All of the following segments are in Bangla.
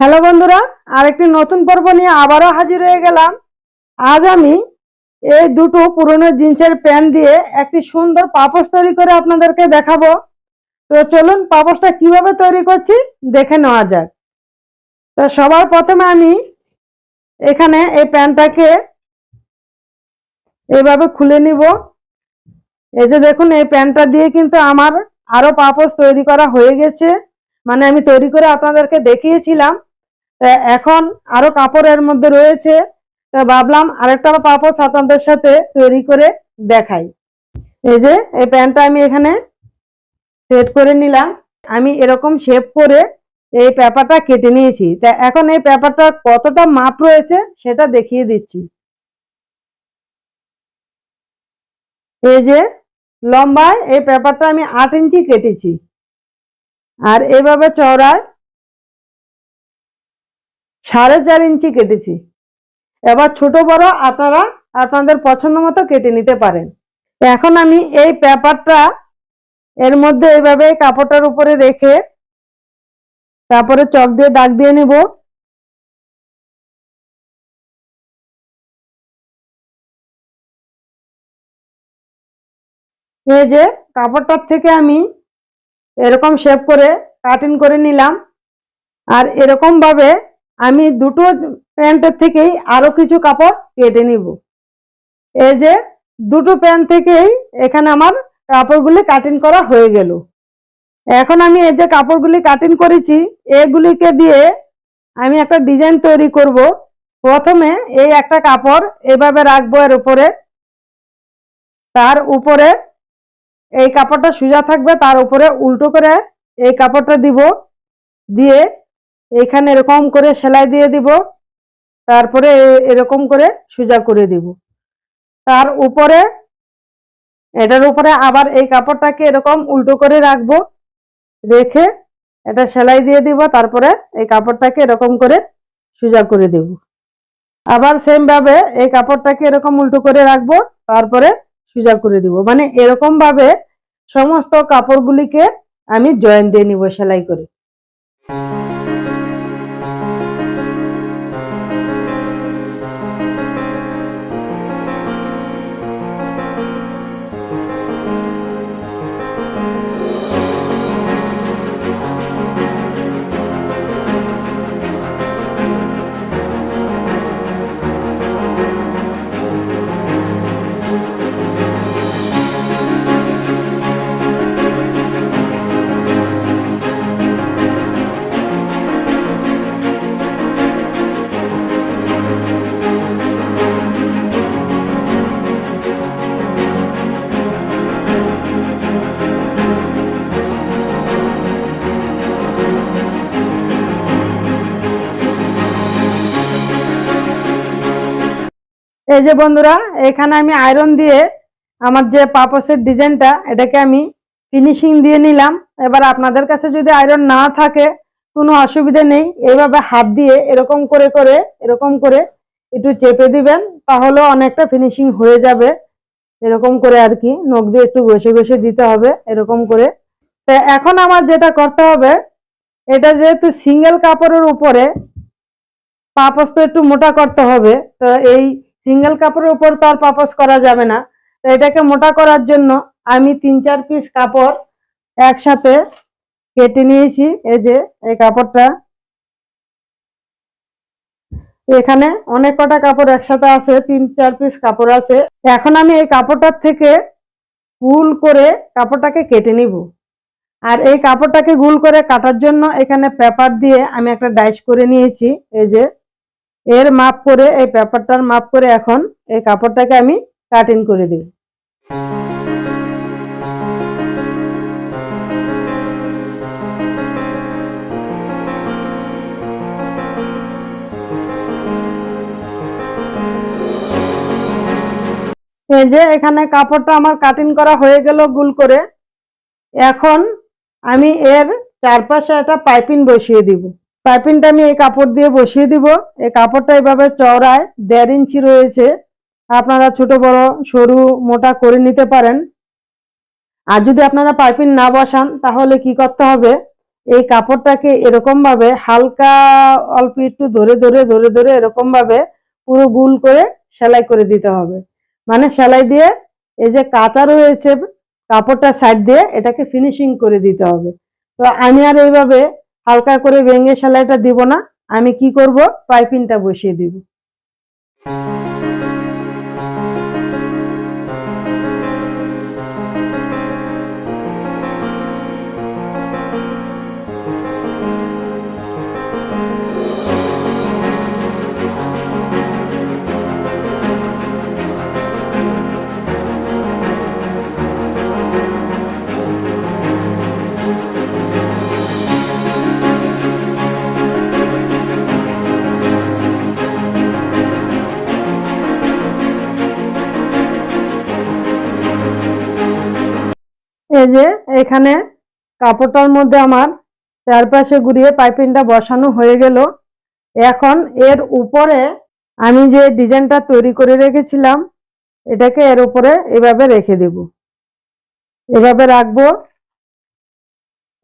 হ্যালো বন্ধুরা, আরেকটি নতুন পর্ব নিয়ে আবারও হাজির হয়ে গেলাম। আজ আমি এই দুটো পুরনো জিন্সের প্যান্ট দিয়ে একটি সুন্দর পাপোশ তৈরি করে আপনাদেরকে দেখাবো। তো চলুন পাপোশটা কীভাবে তৈরি করছি দেখে নেওয়া যাক। তো সবার প্রথমে আমি এখানে এই প্যান্টটাকে এভাবে খুলে নিব। এই যে দেখুন, এই প্যান্টটা দিয়ে কিন্তু আমার আরও পাপোশ তৈরি করা হয়ে গেছে। মানে আমি তৈরি করে আপনাদেরকে দেখিয়েছিলাম। এখন আরও কাপড়ের মধ্যে রয়েছে। তা ভাবলাম আরেকটা পাপোশ আপনাদের সাথে তৈরি করে দেখাই। এই যে, এই প্যান্টটা আমি এখানে সেট করে নিলাম। আমি এরকম শেপ করে এই পেপারটা কেটে নিয়েছি। তা এখন এই পেপারটা কতটা মাপ রয়েছে সেটা দেখিয়ে দিচ্ছি। এই যে, লম্বায় এই পেপারটা আমি আট ইঞ্চি কেটেছি। আর এভাবে চওড়ায় সাড়ে চার ইঞ্চি কেটেছি। এবার ছোট, বড় আপনারা আপনাদের পছন্দ মতো কেটে নিতে পারেন। এখন আমি এই পেপারটা এর মধ্যে এইভাবে কাপড়টার উপরে রেখে তারপরে চক দিয়ে দাগ দিয়ে নিব। এই যে কাপড়টার থেকে আমি এরকম শেপ করে কাটিং করে নিলাম। আর এরকম ভাবে আমি দুটো প্যান্টের থেকেই আরও কিছু কাপড় কেটে নিব। এই যে দুটো প্যান্ট থেকেই এখানে আমার কাপড়গুলি কাটিং করা হয়ে গেল। এখন আমি এই যে কাপড়গুলি কাটিং করেছি, এগুলিকে দিয়ে আমি একটা ডিজাইন তৈরি করব। প্রথমে এই একটা কাপড় এভাবে রাখব এর উপরে। তার উপরে এই কাপড়টা সোজা থাকবে, তার উপরে উল্টো করে এই কাপড়টা দিব। দিয়ে এখানে এরকম করে সেলাই দিয়ে দিব, তারপরে এরকম করে সোজা করে দিব। তার উপরে, এটার উপরে আবার এই কাপড়টাকে এরকম উল্টো করে রাখব, রেখে এটা সেলাই দিয়ে দিব, তারপরে এই কাপড়টাকে এরকম করে সোজা করে দেব। আবার সেম ভাবে এই কাপড়টাকে এরকম উল্টো করে রাখব, তারপরে সোজা করে দিব। মানে এরকম ভাবে সমস্ত কাপড়গুলিকে আমি জয়েন দিয়ে নিব সেলাই করে। এই যে বন্ধুরা, এখানে আমি আয়রন দিয়ে আমার যে পাপসের ডিজাইনটা, এটাকে আমি ফিনিশিং দিয়ে নিলাম। এবার আপনাদের কাছে যদি আয়রন না থাকে, কোনো অসুবিধা নেই। এইভাবে হাত দিয়ে এরকম করে করে, এরকম করে একটু চেপে দিবেন তাহলে অনেকটা ফিনিশিং হয়ে যাবে। এরকম করে আর কি, নখ দিয়ে একটু ঘষে ঘষে দিতে হবে, এরকম করে। তো এখন আমার যেটা করতে হবে, এটা যেহেতু সিঙ্গেল কাপড়ের উপরে পাপস তো একটু মোটা করতে হবে, তো এই সিঙ্গেল কাপড়ের উপর তো আর পাপস করা যাবে না। তো এটাকে মোটা করার জন্য আমি তিন চার পিস কাপড় একসাথে কেটে নিয়েছি। এই যে, এই কাপড়টা। এখানে অনেক কটা কাপড় একসাথে আছে, তিন চার পিস কাপড় আছে। এখন আমি এই কাপড়টার থেকে গুল করে কাপড়টাকে কেটে নিব। আর এই কাপড়টাকে গুল করে কাটার জন্য এখানে পেপার দিয়ে আমি একটা ডাইস করে নিয়েছি। এই যে এর মাপ করে, এই পেপারটার মাপ করে এখন এই কাপড়টাকে আমি কাটিং করে দিই এই যে এখানে কাপড়টা আমার কাটিং করা হয়ে গেল গুল করে, এখন আমি এর চারপাশে একটা পাইপিং বসিয়ে দিব। পাইপিংটা আমি এই কাপড় দিয়ে বসিয়ে দিব। এই কাপড়টা এভাবে চওড়ায় দেড় ইঞ্চি রয়েছে। আপনারা ছোট, বড়, সরু, মোটা করে নিতে পারেন। আর যদি আপনারা পাইপিং না বসান, তাহলে কি করতে হবে? এই কাপড়টাকে এরকম ভাবে হালকা, অল্প একটু ধরে ধরে ধরে ধরে এরকম ভাবে পুরো গুল করে সেলাই করে দিতে হবে। মানে সেলাই দিয়ে এই যে কাঁচা রয়েছে কাপড়টা সাইড দিয়ে এটাকে ফিনিশিং করে দিতে হবে। তো আমি আর এইভাবে হালকা করে ভেঙে সেলাইটা দিব না আমি কি করব? পাইপিংটা বসিয়ে দিব। যে এখানে কাপড়টার মধ্যে আমার চারপাশে ঘুরিয়ে পাইপিংটা বসানো হয়ে গেল। এখন এর উপরে আমি যে ডিজাইনটা তৈরি করে রেখেছিলাম, এটাকে এর উপরে এভাবে রেখে দেব। এভাবে রাখব।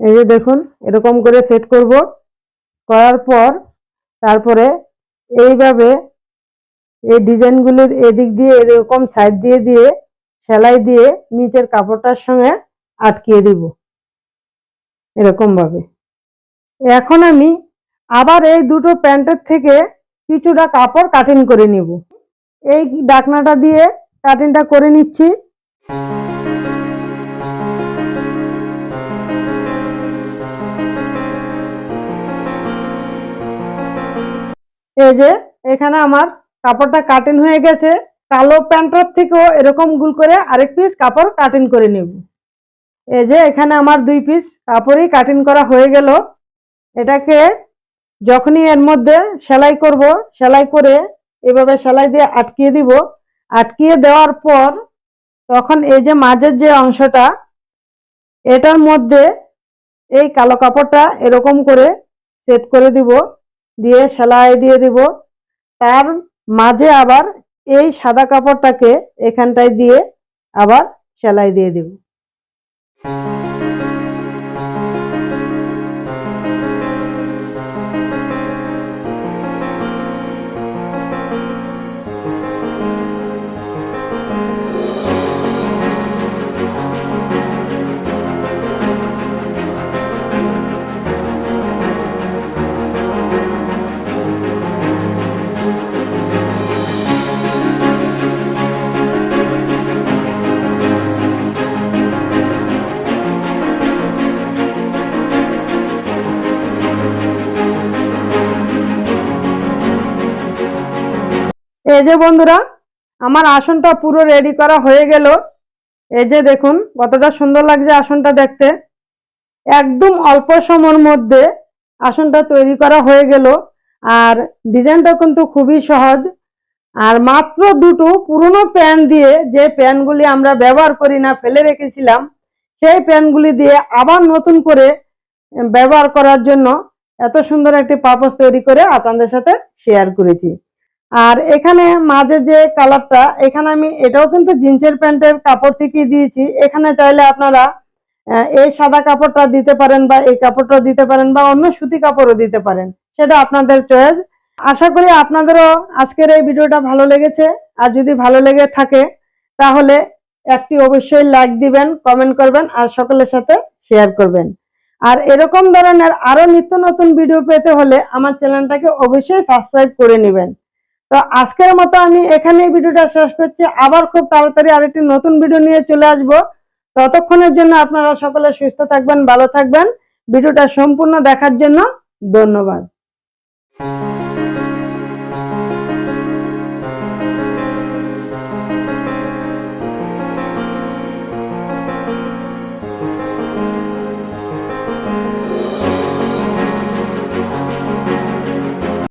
এই যে দেখুন, এরকম করে সেট করব। করার পর তারপরে এইভাবে এই ডিজাইনগুলির এদিক দিয়ে এরকম সাইড দিয়ে দিয়ে, সেলাই দিয়ে নিচের কাপড়টার সঙ্গে আটকিয়ে দিব। এরকমভাবে এখন আমি আবার এই দুটো প্যান্টের থেকে কিছুটা কাপড় কাটিং করে নিব। এই ডাকনাটা দিয়ে কাটিংটা করে নিচ্ছি। এই যে এখানে আমার কাপড়টা কাটিং হয়ে গেছে। কালো প্যান্টের থেকেও এরকম গুল করে আরেক পিস কাপড় কাটিং করে নেব। এই যে এখানে আমার দুই পিস কাপড়ই কাটিং করা হয়ে গেল। এটাকে যখনই এর মধ্যে সেলাই করব, সেলাই করে এভাবে সেলাই দিয়ে আটকিয়ে দিব। আটকিয়ে দেওয়ার পর তখন এই যে মাঝের যে অংশটা, এটার মধ্যে এই কালো কাপড়টা এরকম করে সেট করে দিব, দিয়ে সেলাই দিয়ে দিব। তার মাঝে আবার এই সাদা কাপড়টাকে এখানটায় দিয়ে আবার সেলাই দিয়ে দিব। Thank you. এই যে বন্ধুরা, আমার আসনটা পুরো রেডি করা হয়ে গেল। এই যে দেখুন, কতটা সুন্দর লাগছে আসনটা দেখতে। একদম অল্প সময়ের মধ্যে আসনটা তৈরি করা হয়ে গেল। আর ডিজাইনটা কিন্তু খুবই সহজ। আর মাত্র দুটো পুরনো প্যান দিয়ে যে প্যানগুলি আমরা ব্যবহার করি না, ফেলে রেখেছিলাম, সেই প্যানগুলি দিয়ে আবার নতুন করে ব্যবহার করার জন্য এত সুন্দর একটি পাপস তৈরি করে আপনাদের সাথে শেয়ার করেছি। আর এখানে মাঝে যে কালারটা, এখানে আমি এটাও কিন্তু জিন্সের প্যান্টের কাপড় থেকে দিয়েছি। এখানে চাইলে আপনারা এই সাদা কাপড়টা দিতে পারেন বা এই কাপড়টা দিতে পারেন বা অন্য সুতি কাপড়ও দিতে পারেন। সেটা আপনাদের চয়েস। আশা করি আপনাদেরও আজকের এই ভিডিওটা ভালো লেগেছে। আর যদি ভালো লেগে থাকে, তাহলে একটি অবশ্যই লাইক দিবেন কমেন্ট করবেন, আর সকলের সাথে শেয়ার করবেন। আর এরকম ধরনের আরও নিত্য নতুন ভিডিও পেতে হলে আমার চ্যানেলটাকে অবশ্যই সাবস্ক্রাইব করে নেবেন। তো আজকের মতো আমি এখানে ভিডিওটা শেষ করছি। আবার খুব তাড়াতাড়ি আরেকটি নতুন ভিডিও নিয়ে চলে আসব। ততক্ষণের জন্য আপনারা সকলে সুস্থ থাকবেন, ভালো থাকবেন। ভিডিওটা সম্পূর্ণ দেখার জন্য ধন্যবাদ।